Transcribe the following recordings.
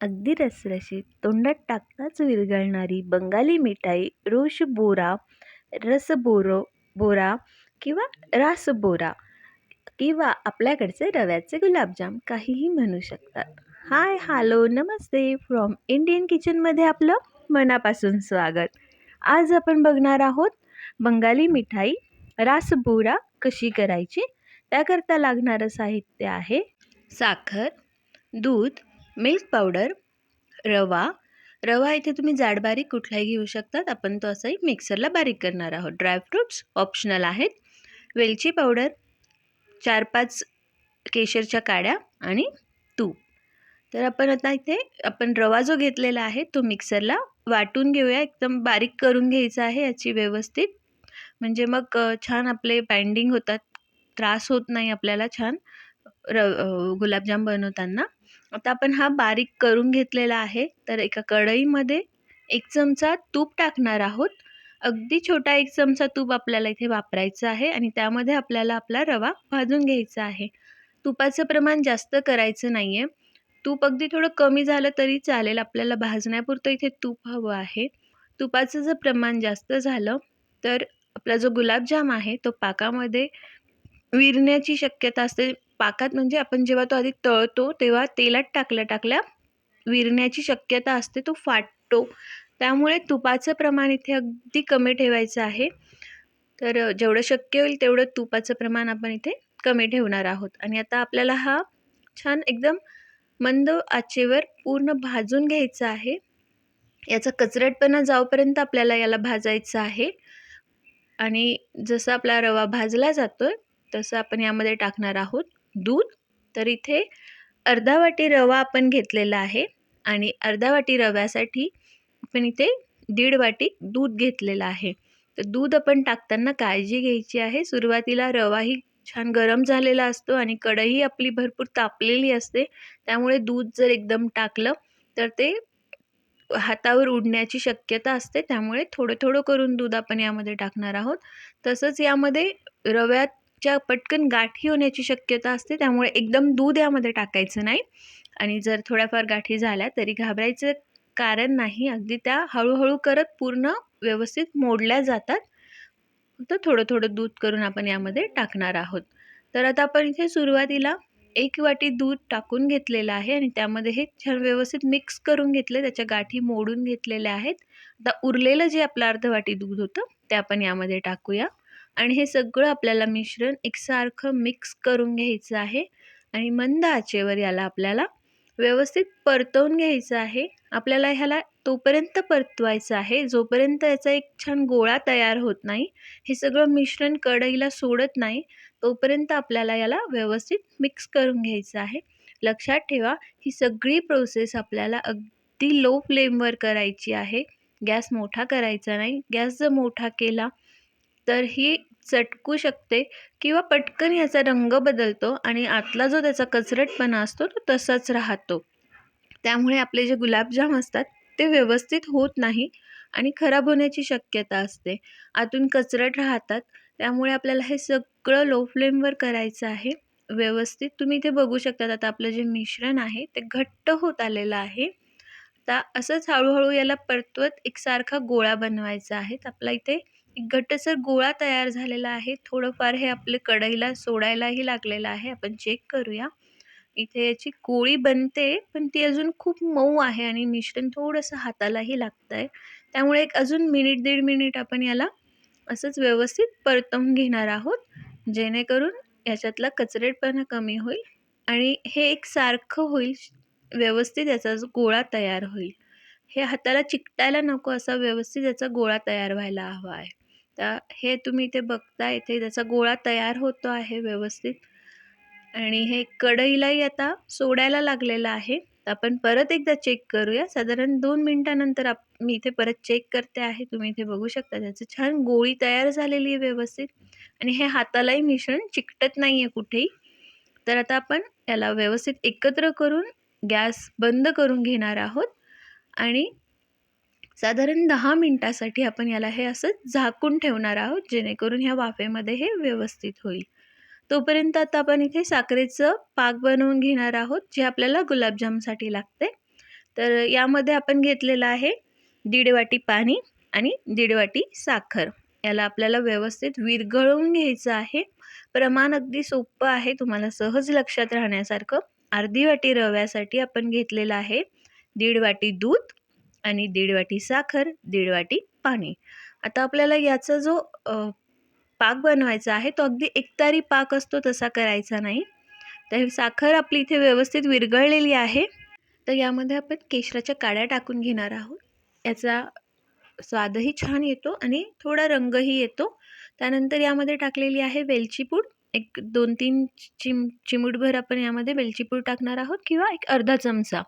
अगदी रसरशीत. तोंडात टाकताच विरघळणारी बंगाली मिठाई रोश बोरा रसबोरो बोरा किंवा रासबोरा किंवा आपल्याकडचे रव्याचे गुलाबजाम काहीही म्हणू शकतात. हाय हॅलो नमस्ते फ्रॉम इंडियन किचनमध्ये आपलं मनापासून स्वागत. आज आपण बघणार आहोत बंगाली मिठाई रासबोरा कशी करायची? त्याकरता लागणारं साहित्य आहे साखर दूध मिल्क पावडर रवा. रवा इथे तुम्ही जाड बारीक कुठलाही घेऊ शकतात. आपण तो असाही मिक्सरला बारीक करणार आहोत. ड्रायफ्रूट्स ऑप्शनल आहेत. वेलची पावडर चार पाच केशरच्या काड्या आणि तूप. तर आपण आता इथे आपण रवा जो घेतलेला आहे तो मिक्सरला वाटून घेऊया. एकदम बारीक करून घ्यायचा आहे याची व्यवस्थित. म्हणजे मग छान आपले बाइंडिंग होतात. त्रास होत नाही आपल्याला छान. र गुलाबजाम बनवताना. आता आपण हा बारीक करून घेतलेला आहे. तर एका कढईमध्ये एक चमचा तूप टाकणार आहोत. अगदी छोटा एक चमचा तूप आपल्याला इथे वापरायचा आहे आणि त्यामध्ये आपल्याला आपला रवा भाजून घ्यायचा आहे. तुपाचं प्रमाण जास्त करायचं नाही आहे तूप अगदी थोडं कमी झालं तरी चालेल. आपल्याला भाजण्यापुरतं इथे तूप हवं आहे. तुपाचं जर प्रमाण जास्त झालं तर आपला जो गुलाबजाम आहे तो पाकामध्ये विरण्याची शक्यता असते. पाकात म्हणजे आपण जेव्हा तो आधी तळतो तेव्हा तेलात टाकल्या टाकल्या विरण्याची शक्यता असते तो फाटतो. त्यामुळे तुपाचं प्रमाण इथे अगदी कमी ठेवायचं आहे. तर जेवढं शक्य होईल तेवढं तुपाचं प्रमाण आपण इथे कमी ठेवणार आहोत. आणि आता आपल्याला हा छान एकदम मंद आचेवर पूर्ण भाजून घ्यायचा आहे. याचा कचरटपणा जाऊपर्यंत आपल्याला याला भाजायचं आहे. आणि जसं आपला रवा भाजला जातो आहे तसं आपण यामध्ये टाकणार आहोत. दूध. तर इथे अर्धा वाटी रवा आपण घेतलेला आहे आणि अर्धा वाटी रव्यासाठी आपण इथे दीड वाटी दूध घेतलेलं आहे. तर दूध आपण टाकताना काळजी घ्यायची आहे. सुरुवातीला रवाही छान गरम झालेला असतो आणि कढई आपली भरपूर तापलेली असते. त्यामुळे दूध जर एकदम टाकलं तर ते हातावर उडण्याची शक्यता असते. त्यामुळे थोडं थोडं करून दूध आपण यामध्ये टाकणार आहोत. तसंच यामध्ये रव्यात ज्या पटकन गाठी होण्याची शक्यता असते त्यामुळे एकदम दूध यामध्ये टाकायचं नाही. आणि जर थोड्याफार गाठी झाल्या तरी घाबरायचं कारण नाही. अगदी त्या हळूहळू करत पूर्ण व्यवस्थित मोडल्या जातात. फक्त थोडं थोडं दूध करून आपण यामध्ये टाकणार आहोत. तर आता आपण इथे सुरुवातीला एक वाटी दूध टाकून घेतलेलं आहे आणि त्यामध्ये हे छान व्यवस्थित मिक्स करून घेतले त्याच्या गाठी मोडून घेतलेल्या आहेत. आता उरलेलं जे आपलं अर्ध वाटी दूध होतं ते आपण यामध्ये टाकूया. आणि हे सगळं आपल्याला मिश्रण एकसारखं मिक्स करून घ्यायचं आहे. आणि मंद आचेवर याला आपल्याला व्यवस्थित परतवून घ्यायचं आहे. आपल्याला ह्याला तोपर्यंत परतवायचं आहे जोपर्यंत याचा एक छान गोळा तयार होत नाही. हे सगळं मिश्रण कढईला सोडत नाही तोपर्यंत आपल्याला याला व्यवस्थित मिक्स करून घ्यायचं आहे. लक्षात ठेवा ही सगळी प्रोसेस आपल्याला अगदी लो फ्लेमवर करायची आहे. गॅस मोठा करायचा नाही. गॅस जर मोठा केला तर ही चटकू शकते किंवा पटकन याचा रंग बदलतो आणि आतला जो त्याचा कचरटपणा असतो तो तसाच राहतो. त्यामुळे आपले जे गुलाबजाम असतात ते व्यवस्थित होत नाही आणि खराब होण्याची शक्यता असते. आतून कचरट राहतात त्यामुळे आपल्याला हे सगळं लो फ्लेमवर करायचं आहे. व्यवस्थित तुम्ही इथे बघू शकतात आता आपलं जे मिश्रण आहे ते घट्ट होत आलेलं आहे. आता असंच हळूहळू याला परतवत एकसारखा गोळा बनवायचा आहे. आपला इथे एक घट्टसर गोळा तयार झालेला आहे. थोडंफार हे आपले कढईला सोडायलाही लागलेलं आहे. आपण चेक करूया. इथे याची गोळी बनते पण ती अजून खूप मऊ आहे आणि मिश्रण थोडंसं हातालाही लागतं आहे त्यामुळे एक अजून मिनिट दीड मिनिट आपण याला असंच व्यवस्थित परतवून घेणार आहोत. जेणेकरून याच्यातला कचरेटपणा कमी होईल आणि हे एक सारखं होईल व्यवस्थित याचा गोळा तयार होईल. हे हाताला चिकटायला नको असा व्यवस्थित याचा गोळा तयार व्हायला हवा आहे. तर हे तुम्ही इथे बघता इथे त्याचा गोळा तयार होतो आहे व्यवस्थित. आणि हे कढईलाही आता सोडायला लागलेलं आहे. तर आपण परत एकदा चेक करूया. साधारण दोन मिनटानंतर आप मी इथे परत चेक करते आहे. तुम्ही इथे बघू शकता त्याचं छान गोळी तयार झालेली आहे व्यवस्थित. आणि हे हातालाही मिश्रण चिकटत नाही आहे कुठेही. तर आता आपण याला व्यवस्थित एकत्र करून गॅस बंद करून घेणार आहोत. आणि साधारण दहा मिनटासाठी आपण याला हे असं झाकून ठेवणार आहोत जेणेकरून ह्या वाफेमध्ये हे व्यवस्थित होईल. तोपर्यंत आता आपण इथे साखरेचं पाक बनवून घेणार आहोत जे आपल्याला गुलाबजामसाठी लागते. तर यामध्ये आपण घेतलेलं आहे दीड वाटी पाणी आणि दीड वाटी साखर. याला आपल्याला व्यवस्थित विरघळवून घ्यायचं आहे. प्रमाण अगदी सोपं आहे तुम्हाला सहज लक्षात राहण्यासारखं. अर्धी वाटी रव्यासाठी आपण घेतलेलं आहे दीड वाटी दूध आणि दीड वाटी साखर दीड वाटी पाणी. आता आपल्याला याचा जो पाक बनवायचा आहे तो अगदी एकतारी पाक असतो तसा करायचा नाही. तर साखर आपली इथे व्यवस्थित विरघळलेली आहे. तर यामध्ये आपण केशराच्या काड्या टाकून घेणार आहोत. याचा स्वादही छान येतो आणि थोडा रंगही येतो. त्यानंतर यामध्ये टाकलेली आहे वेलचीपूड एक दोन तीन चिम चिमूटभर आपण यामध्ये वेलचीपूड टाकणार आहोत किंवा एक अर्धा चमचा.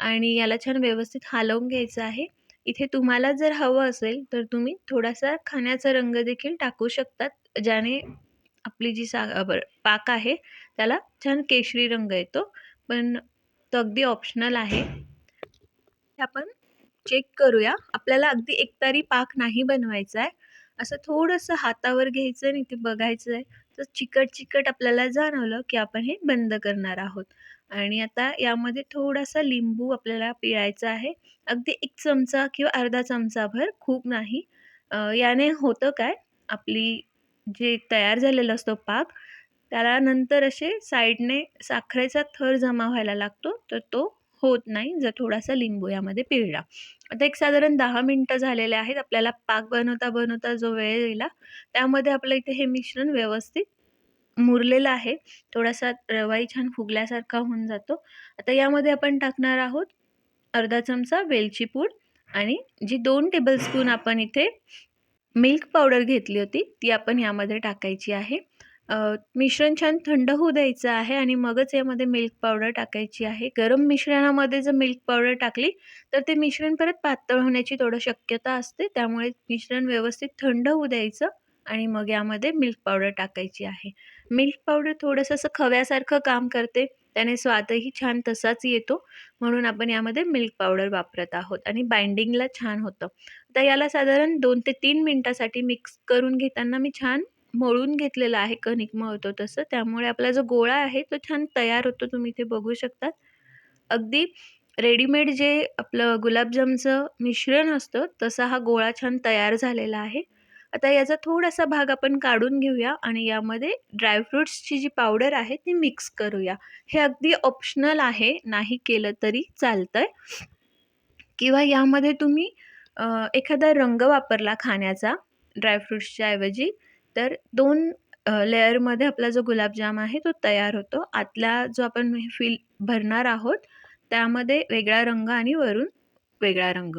आणि याला छान व्यवस्थित हलवून घ्यायचं आहे. इथे तुम्हाला जर हवं असेल तर तुम्ही थोडासा खाण्याचा रंग देखील टाकू शकतात ज्याने आपली जी सा पाक आहे त्याला छान केशरी रंग येतो. पण तो अगदी ऑप्शनल आहे. आपण चेक करूया. आपल्याला अगदी एकतारी पाक नाही बनवायचा आहे असं थोडंसं हातावर घ्यायचं आणि ते बघायचं आहे तर चिकट चिकट आपल्याला जाणवलं की आपण हे बंद करणार आहोत. आणि आता यामध्ये थोडासा लिंबू आपल्याला पिळायचा आहे. अगदी एक चमचा किंवा अर्धा चमचाभर खूप नाही. याने होतं काय? आपली जे तयार झालेलं असतो पाक त्याला नंतर असे साईडने साखरेचा थर जमा व्हायला लागतो तर तो होत नाही जर थोडासा लिंबू यामध्ये पिळला. आता एक साधारण दहा मिनटं झालेले आहेत आपल्याला पाक बनवता बनवता जो वेळ गेला त्यामध्ये आपलं इथे हे मिश्रण व्यवस्थित मुरलेला आहे. थोडासा रवाई छान फुगल्यासारखा होऊन जातो. आता यामध्ये आपण टाकणार आहोत अर्धा चमचा वेलची पूड आणि जी दोन टेबलस्पून आपण इथे मिल्क पावडर घेतली होती ती आपण यामध्ये टाकायची आहे. मिश्रण छान थंड होऊ द्यायचं आहे आणि मगच यामध्ये मिल्क पावडर टाकायची आहे. गरम मिश्रणामध्ये जर मिल्क पावडर टाकली तर ते मिश्रण परत पातळ होण्याची थोडं शक्यता असते. त्यामुळे मिश्रण व्यवस्थित थंड होऊ द्यायचं आणि मग यामध्ये मिल्क पावडर टाकायची आहे. मिल्क पावडर थोडंसं असं खव्यासारखं काम करते. त्याने स्वादही छान तसाच येतो. म्हणून आपण यामध्ये मिल्क पावडर वापरत आहोत आणि बाइंडिंगला छान होतं. तर याला साधारण दोन ते तीन मिनटासाठी मिक्स करून घेताना मी छान मळून घेतलेला आहे. कणिक मळतो तसं. त्यामुळे आपला जो गोळा आहे तो छान तयार होतो. तुम्ही इथे बघू शकतात. अगदी रेडीमेड जे आपलं गुलाबजामचं मिश्रण असतं तसा हा गोळा छान तयार झालेला आहे. आता याचा थोडासा भाग आपण काढून घेऊया आणि यामध्ये ड्रायफ्रूट्सची जी पावडर आहे ती मिक्स करूया. हे अगदी ऑप्शनल आहे नाही केलं तरी चालतं आहे किंवा यामध्ये तुम्ही एखादा रंग वापरला खाण्याचा ड्रायफ्रूट्सच्या ऐवजी तर दोन लेअरमध्ये आपला जो गुलाबजाम आहे तो तयार होतो. आतला जो आपण फिल भरणार आहोत त्यामध्ये वेगळा रंग आणि वरून वेगळा रंग.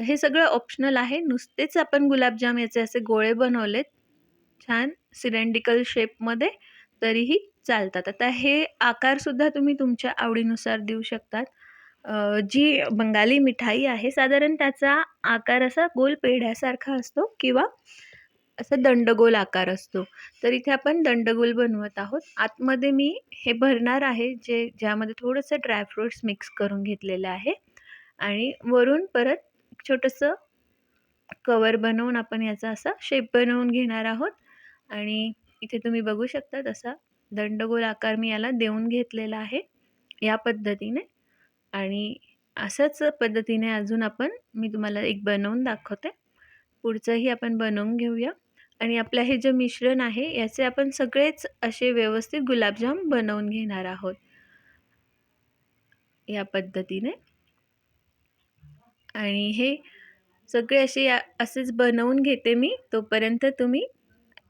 हे सगळं ऑप्शनल आहे. नुसतेच आपण गुलाबजाम याचे असे गोळे बनवलेत. छान सिलेंडिकल शेपमध्ये तरीही चालतात. आता हे आकारसुद्धा तुम्ही तुमच्या आवडीनुसार देऊ शकतात. जी बंगाली मिठाई आहे साधारण त्याचा आकार असा गोल पेढ्यासारखा असतो किंवा असा दंडगोल आकार असतो. तर इथे आपण दंडगोल बनवत आहोत. आतमध्ये मी हे भरणार आहे जे ज्यामध्ये थोडंसं ड्रायफ्रूट्स मिक्स करून घेतलेलं आहे. आणि वरून परत छोटंसं कवर बनवून आपण याचा असा शेप बनवून घेणार आहोत. आणि इथे तुम्ही बघू शकता तसा दंडगोल आकार मी याला देऊन घेतलेला आहे या पद्धतीने. आणि असंच पद्धतीने अजून आपण मी तुम्हाला एक बनवून दाखवते. पुढचंही आपण बनवून घेऊया. आणि आपलं हे जे मिश्रण आहे याचे आपण सगळेच असे व्यवस्थित गुलाबजाम बनवून घेणार आहोत. या पद्धतीने. आणि हे सगळे असे असेच बनवून घेते मी. तोपर्यंत तुम्ही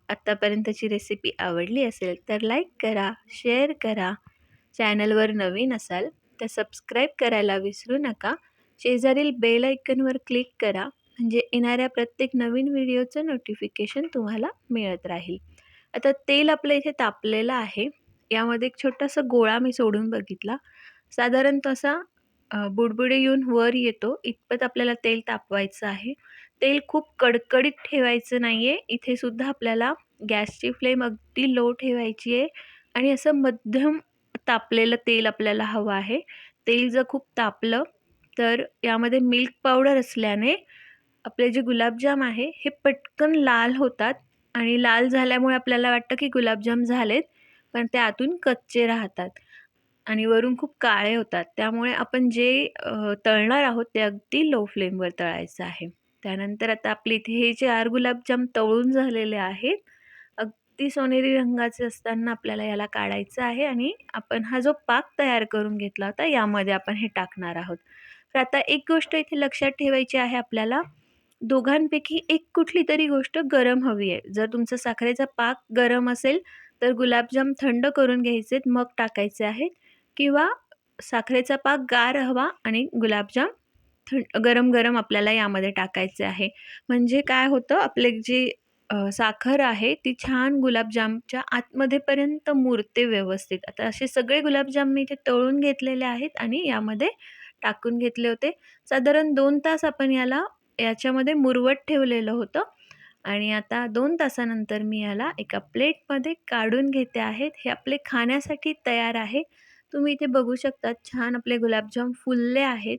आत्तापर्यंतची रेसिपी आवडली असेल तर लाईक करा शेअर करा. चॅनलवर नवीन असाल तर सबस्क्राईब करायला विसरू नका. शेजारील बेल ऐकनवर क्लिक करा. म्हणजे येणाऱ्या प्रत्येक नवीन व्हिडिओचं नोटिफिकेशन तुम्हाला मिळत राहील. आता तेल आपलं इथे तापलेलं आहे. यामध्ये एक छोटासा गोळा मी सोडून बघितला. साधारण तसा बुडबुडे येऊन वर येतो. इतपत आपल्याला तेल तापवायचं आहे. तेल खूप कडकडीत ठेवायचं नाही आहे इथेसुद्धा आपल्याला गॅसची फ्लेम अगदी लो ठेवायची आहे. आणि असं मध्यम तापलेलं तेल आपल्याला हवं आहे. तेल जर खूप तापलं तर यामध्ये मिल्क पावडर असल्याने आपले जे गुलाबजाम आहे हे पटकन लाल होतात. आणि लाल झाल्यामुळे आपल्याला वाटतं की गुलाबजाम झालेत पण ते आतून कच्चे राहतात. आणि वरून खूप काळे होतात. त्यामुळे आपण जे तळणार आहोत ते अगदी लो फ्लेमवर तळायचं आहे. त्यानंतर आता आपले इथे हे चार गुलाबजाम तळून झालेले आहेत अगदी सोनेरी रंगाचे असताना आपल्याला याला काढायचं आहे आणि आपण हा जो पाक तयार करून घेतला होता यामध्ये आपण हे टाकणार आहोत. तर आता एक गोष्ट इथे लक्षात ठेवायची आहे आपल्याला दोघांपैकी एक कुठली तरी गोष्ट गरम हवी आहे. जर तुमचा साखरेचा पाक गरम असेल तर गुलाबजाम थंड करून घ्यायचेत मग टाकायचे आहेत. किंवा साखरेचा पाक गार हवा आणि गुलाबजाम थंड गरम गरम आपल्याला यामध्ये टाकायचे आहे. म्हणजे काय होतं आपले जे साखर आहे ती छान गुलाबजामच्या आतमध्येपर्यंत मुरते व्यवस्थित. आता असे सगळे गुलाबजाम मी इथे तळून घेतलेले आहेत आणि यामध्ये टाकून घेतले होते. साधारण दोन तास आपण याला याच्यामध्ये मुरवत ठेवलेलं होतं. आणि आता दोन तासानंतर मी याला एका प्लेटमध्ये काढून घेते आहेत. हे आपले खाण्यासाठी तयार आहे. तुम्ही इथे बघू शकता छान आपले गुलाबजाम फुलले आहेत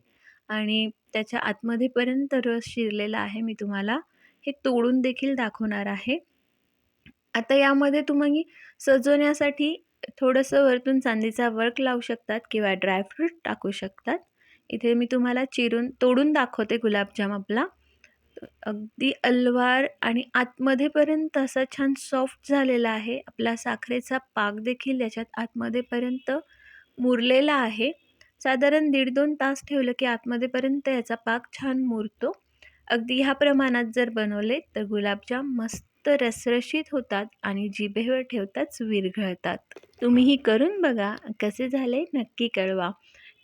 आणि त्याच्या आतमध्येपर्यंत रस शिरलेला आहे. मी तुम्हाला हे तोडून देखील दाखवणार आहे. आता यामध्ये तुम्ही सजवण्यासाठी थोडंसं वरतून चांदीचा वर्क लावू शकतात किंवा ड्रायफ्रूट टाकू शकतात. इथे मी तुम्हाला चिरून तोडून दाखवते गुलाबजाम आपला. अगदी अलवार आणि आतमध्येपर्यंत असा छान सॉफ्ट झालेला आहे. आपला साखरेचा पाक देखील याच्यात आतमध्येपर्यंत मुरलेला आहे. साधारण दीड दोन तास ठेवलं की आतमध्येपर्यंत याचा पाक छान मुरतो. अगदी ह्या प्रमाणात जर बनवले तर गुलाबजाम मस्त रसरशीत होतात आणि जिभेवर ठेवताच विरघळतात. तुम्हीही करून बघा कसे झाले नक्की कळवा.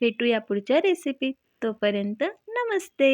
भेटूया पुढच्या रेसिपीत तोपर्यंत नमस्ते!